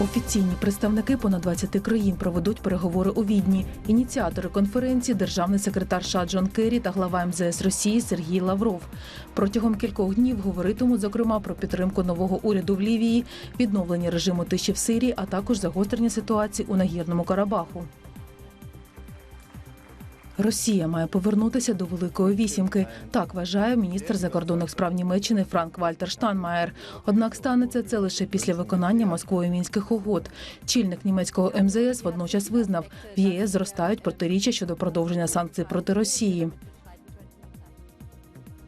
Офіційні представники понад 20 країн проведуть переговори у Відні. Ініціатори конференції державний секретар США Джон Керрі та глава МЗС Росії Сергій Лавров. Протягом кількох днів говоритимуть зокрема про підтримку нового уряду в Лівії, відновлення режиму тиші в Сирії, а також загострення ситуації у нагірному Карабаху. Росія має повернутися до Великої вісімки. Так вважає міністр закордонних справ Німеччини Франк Вальтер Штанмаєр. Однак станеться це лише після виконання Москвою мінських угод. Чільник німецького МЗС водночас визнав, в ЄС зростають протиріччя щодо продовження санкцій проти Росії.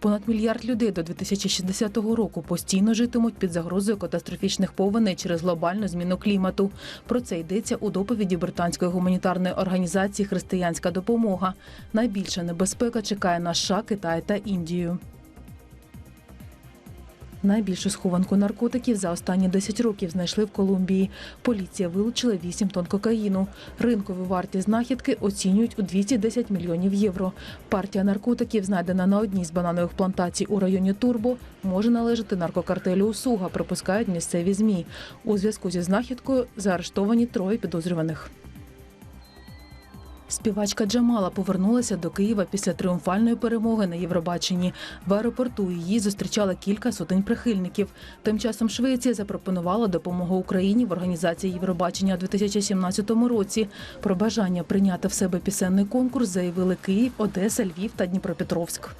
Понад мільярд людей до 2060 року постійно житимуть під загрозою катастрофічних повеней через глобальну зміну клімату. Про це йдеться у доповіді британської гуманітарної організації Християнська допомога. Найбільша небезпека чекає на США, Китай та Індію. Найбільшу схованку наркотиків за останні 10 років знайшли в Колумбії. Поліція вилучила 8 тонн кокаїну. Ринкову вартість знахідки оцінюють у 210 мільйонів євро. Партія наркотиків, знайдена на одній з бананових плантацій у районі Турбо, може належати наркокартелю Усуга, припускають місцеві змі. У зв'язку зі знахідкою заарештовані троє підозрюваних. Співачка Джамала повернулася до Києва після тріумфальної перемоги на Євробаченні. В аеропорту її зустрічали кілька сотень прихильників. Тим часом Швеція запропонувала допомогу Україні в організації Євробачення у 2017 році. Про бажання прийняти в себе пісенний конкурс заявили Київ, Одеса, Львів та Дніпропетровськ.